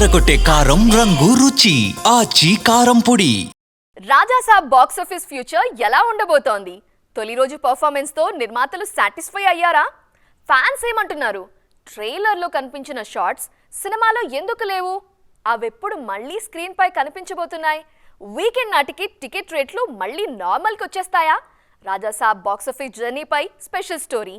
అదరగొట్టే కారం రంగు రుచి. ఆచి కారం పొడి. రాజాసాబ్ బాక్స్ ఆఫీస్ ఫ్యూచర్ ఎలా ఉండబోతోంది? తొలి రోజు పర్ఫార్మెన్స్తో నిర్మాతలు సాటిస్ఫై అయ్యారా? ఫ్యాన్స్ ఏమంటున్నారు? ట్రైలర్లో కనిపించిన షార్ట్స్ సినిమాలో ఎందుకు లేవు? అవెప్పుడు మళ్ళీ స్క్రీన్ పై కనిపించబోతున్నాయి? వీకెండ్ నాటికి టికెట్ రేట్లు మళ్ళీ నార్మల్కి వచ్చేస్తాయా? రాజాసాబ్ బాక్సాఫీస్ జర్నీపై స్పెషల్ స్టోరీ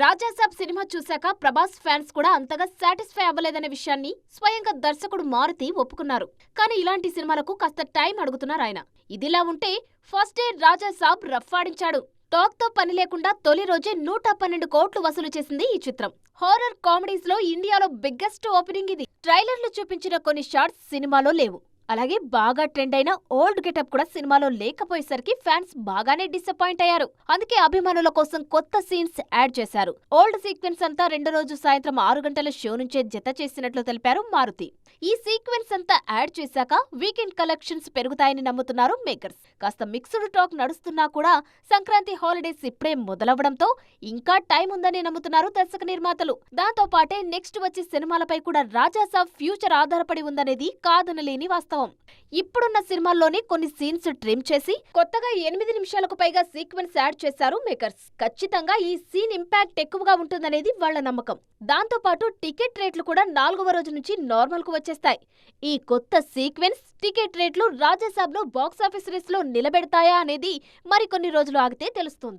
రాజాసాబ్ సినిమా చూశాక ప్రభాస్ ఫ్యాన్స్ కూడా అంతగా సాటిస్ఫై అవ్వలేదనే విషయాన్ని స్వయంగా దర్శకుడు మారుతి ఒప్పుకున్నారు. కానీ ఇలాంటి సినిమాలకు కాస్త టైం అడుగుతున్నారు ఆయన. ఇదిలా ఉంటే ఫస్ట్ డే రాజాసాబ్ రఫ్ఫాడించాడు. టాక్తో పని లేకుండా తొలి రోజే నూట పన్నెండు కోట్లు వసూలు చేసింది ఈ చిత్రం. హారర్ కామెడీస్లో ఇండియాలో బిగ్గెస్ట్ ఓపెనింగ్ ఇది. ట్రైలర్లు చూపించిన కొన్ని షార్ట్స్ సినిమాలో లేవు. అలాగే బాగా ట్రెండ్ అయిన ఓల్డ్ గెటప్ కూడా సినిమాలో లేకపోయేసరికి ఫ్యాన్స్ బాగానే డిసప్పాయింట్ అయ్యారు. అందుకే అభిమానుల కోసం కొత్త సీన్స్ యాడ్ చేశారు. ఓల్డ్ సీక్వెన్స్ అంతా రెండో రోజు సాయంత్రం ఆరు గంటల షో నుంచే జత చేసినట్లు తెలిపారు మారుతి. ఈ సీక్వెన్స్ అంతా యాడ్ చేశాక వీకెండ్ కలెక్షన్స్ పెరుగుతాయని నమ్ముతున్నారు మేకర్స్ కాస్త మిక్స్డ్ టాక్ నడుస్తున్నా కూడా సంక్రాంతి హాలిడేస్ ఇప్పుడే మొదలవడంతో ఇంకా టైం ఉందని నమ్ముతున్నారు దర్శక నిర్మాతలు. దాంతో పాటే నెక్స్ట్ వచ్చే సినిమాలపై కూడా రాజాసాబ్ ఫ్యూచర్ ఆధారపడి ఉందనేది కాదనలేని వాస్తవం. ఇప్పుడున్న సినిమాల్లోనే కొన్ని సీన్స్ ట్రిమ్ చేసి కొత్తగా ఎనిమిది నిమిషాలకు పైగా సీక్వెన్స్ యాడ్ చేశారు మేకర్స్. ఖచ్చితంగా ఈ సీన్ ఇంపాక్ట్ ఎక్కువగా ఉంటుందనేది వాళ్ళ నమ్మకం. దాంతో పాటు టికెట్ రేట్లు కూడా నాలుగవ రోజు నుంచి నార్మల్కు వచ్చేస్తాయి. ఈ కొత్త సీక్వెన్స్ టికెట్ రేట్లు రాజాసాబ్లో బాక్సాఫీస్ రేస్లో నిలబెడతాయా అనేది మరికొన్ని రోజులు ఆగితే తెలుస్తుంది.